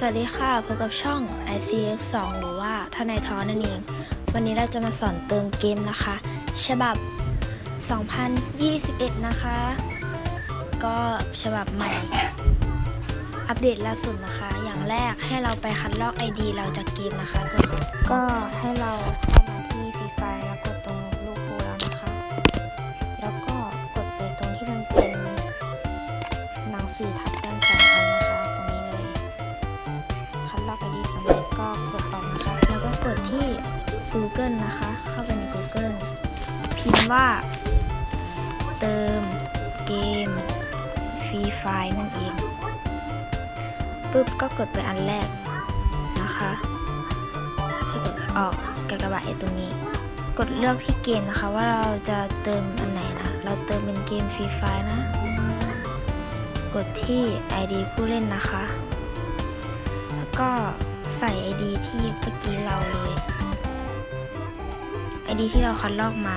สวัสดีค่ะพบกับช่อง ICX 2หรือว่าทนายท้อนั่นเอง วันนี้เราจะมาสอนเติมเกมนะคะ ฉบับ 2021 นะคะ ก็ฉบับใหม่ อัปเดตล่าสุดนะคะ อย่างแรกให้เราไปคัดลอก ID เราจากเกมนะคะ ก็ให้เราเข้ามาที่ฟรีไฟแล้วกดตรงลูกโพแล้วนะคะ แล้วก็กดไปตรงที่มันเป็นหนังสือทับ ว่า เติมเกมฟรีไฟนั่นเองปุ๊บก็กดไปอันแรกนะคะให้กดออกกากบาทไอตรงนี้ กดเลือกที่เกมนะคะ ว่าเราจะเติมอันไหนนะเราเติมเป็นเกมฟรีไฟนะ กดที่ ID ผู้เล่นนะคะ แล้วก็ใส่ ID ที่เมื่อกี้เราเลย ID ที่เราคัดลอกมา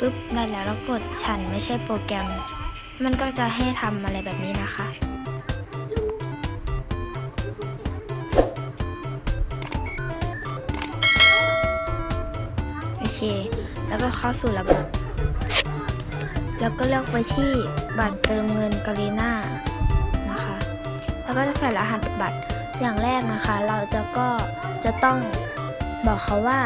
ปุ๊บได้แล้วแล้วกดฉันไม่ใช่โปรแกรม มันก็จะให้ทำอะไรแบบนี้นะคะ โอเค แล้วก็เข้าสู่ระบบ แล้วก็เลือกไปที่บัตรเติมเงินกาลีน่านะคะ แล้วก็จะใส่รหัสบัตรอย่างแรกนะคะ เราจะก็จะต้องบอกเขาว่า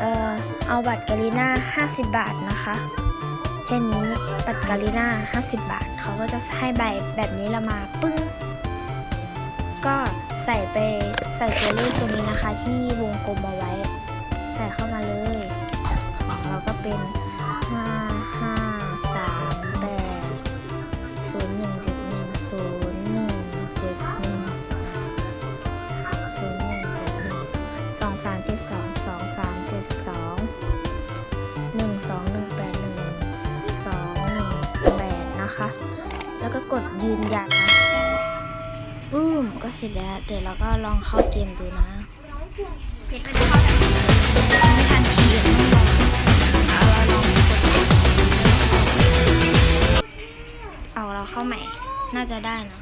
เออเอาบัตรกาลีน่า50 บาทนะคะแค่นี้บัตรกาลีน่า50 บาท เขาก็จะให้ใบแบบนี้เรามาปึ้ง ก็ใส่ไปใส่ตัวเลขตัวนี้นะคะที่ นะคะ แล้วก็กดยืนยันนะบูมก็เสร็จแล้ว เดี๋ยวเราก็ลองเข้าเกมดูนะเพชรมันจะเข้าไม่ทันทีเดี๋ยวต้องลองเอาเราลองกดเอาเราเข้าใหม่ น่าจะได้นะ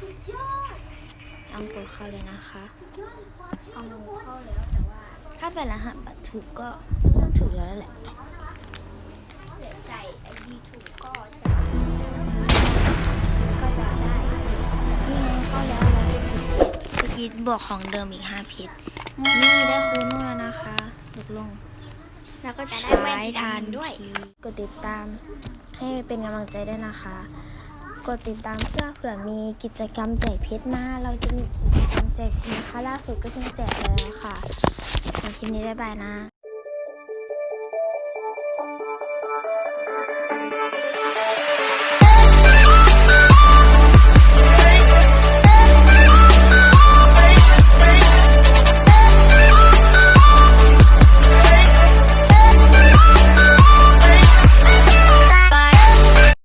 ลองกดเข้าเลยนะคะเอาเข้าแล้วแต่ว่า ถ้าใส่รหัสบัตรถูกก็ต้องถูกแล้วแหละใส่ไอดีถูกก็จะ เมื่อกี้บวกของเดิมอีก5เพชรนี่ได้คูณนู่นแล้วนะคะลดลง แล้วก็จะได้แว่นใช้วิตาทามินนด้วย กดติดตามให้เป็นกำลังใจด้วยนะคะ กดติดตามเพื่อเผื่อมีกิจกรรมแจกเพชรมาเราจะมีกิจกรรมแจกนะคะล่าสุดก็เพิ่งแจกไปแล้วค่ะในคลิปนี้บ๊ายบายนะ